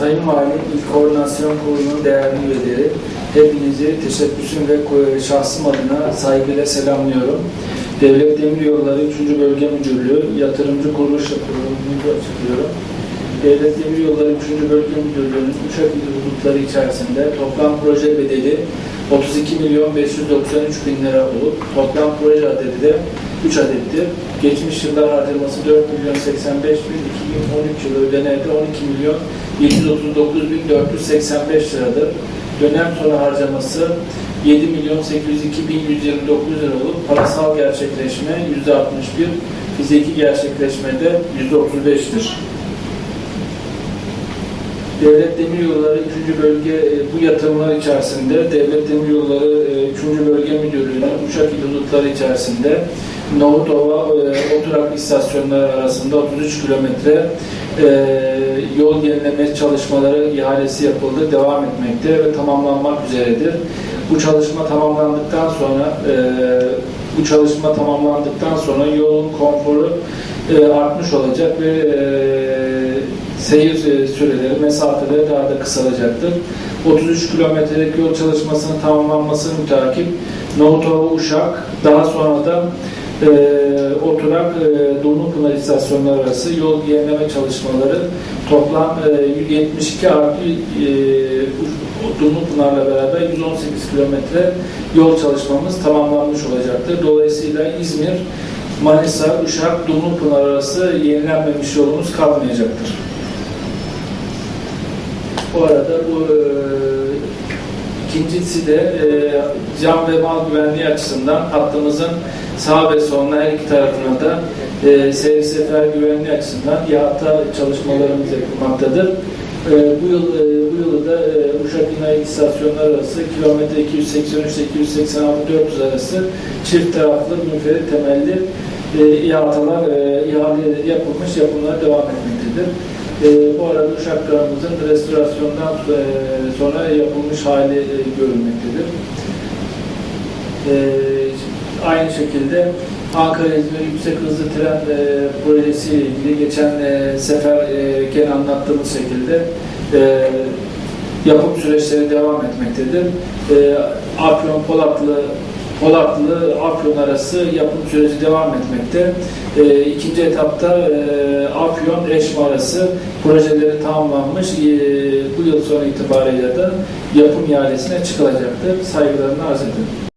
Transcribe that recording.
Sayın Valim, İl Koordinasyon Kurulu'nun değerli üyeleri, hepinizi teşebbüsüm ve ko- şahsım adına saygıyla selamlıyorum. Devlet Demiryolları 3. Bölge Müdürlüğü, Yatırımcı Kuruluş Kurulu'nu açıklıyorum. Devlet Demiryolları 3. Bölge Müdürlüğü'nün Uşak ili hudutları içerisinde toplam proje bedeli 32 milyon 593 bin lira olup toplam proje adedi de 3 adettir. Geçmiş yıllar harcaması 4 milyon 85 bin, 2013 yılı ödenelde 12 milyon 739 bin 485 liradır. Dönem sonu harcaması 7 milyon 802 bin 129 lira olup parasal gerçekleşme %61, fiziki gerçekleşmede %35'tir. Devlet Demiryolları 3. Bölge e, bu yatırımlar içerisinde Devlet Demiryolları e, 3. Bölge Müdürlüğü'nün Uşak İl hudutları içerisinde Nohutova e, oturak istasyonları arasında 33 kilometre e, yol yenileme çalışmaları ihalesi yapıldı, devam etmekte ve tamamlanmak üzeredir. Bu çalışma tamamlandıktan sonra e, bu çalışma tamamlandıktan sonra yolun konforu e, artmış olacak ve seyir süreleri, mesafeleri daha da kısalacaktır. 33 kilometrelik yol çalışmasının tamamlanması mütakip Nohutova Uşak, daha sonra da e, Oturak e, Dumlupınar istasyonları arası yol yenileme çalışmaları toplam e, 72 artı e, Dumlupınar'la beraber 118 kilometre yol çalışmamız tamamlanmış olacaktır. Dolayısıyla İzmir, Manisa, Uşak, Dumlupınar arası yenilenmemiş yolumuz kalmayacaktır. Bu arada bu e, ikincisi de e, can ve mal güvenliği açısından hattımızın sağ ve soluna her iki tarafına da e, seyir sefer güvenliği açısından ihata çalışmalarımız yapılmaktadır. E, bu yıl e, bu yılı da e, Uşak İnay istasyonları arası kilometre 283 286 400 arası çift taraflı münferit temelli e, ihatalar e, yapılmış yapımlar devam etmektedir. E, bu arada Uşaklarımızın restorasyondan e, sonra yapılmış hali e, görülmektedir. E, aynı şekilde Ankara-İzmir yüksek hızlı tren e, projesiyle ilgili geçen e, sefer e, anlattığımız şekilde e, yapım süreçleri devam etmektedir. E, Afyon Polatlı Polatlı Afyon arası yapım süreci devam etmekte. E, ikinci etapta e, Afyon Eşme arası projeleri tamamlanmış. E, bu yıl sonu itibariyle de yapım ihalesine çıkılacaktır. Saygılarımı arz ederim.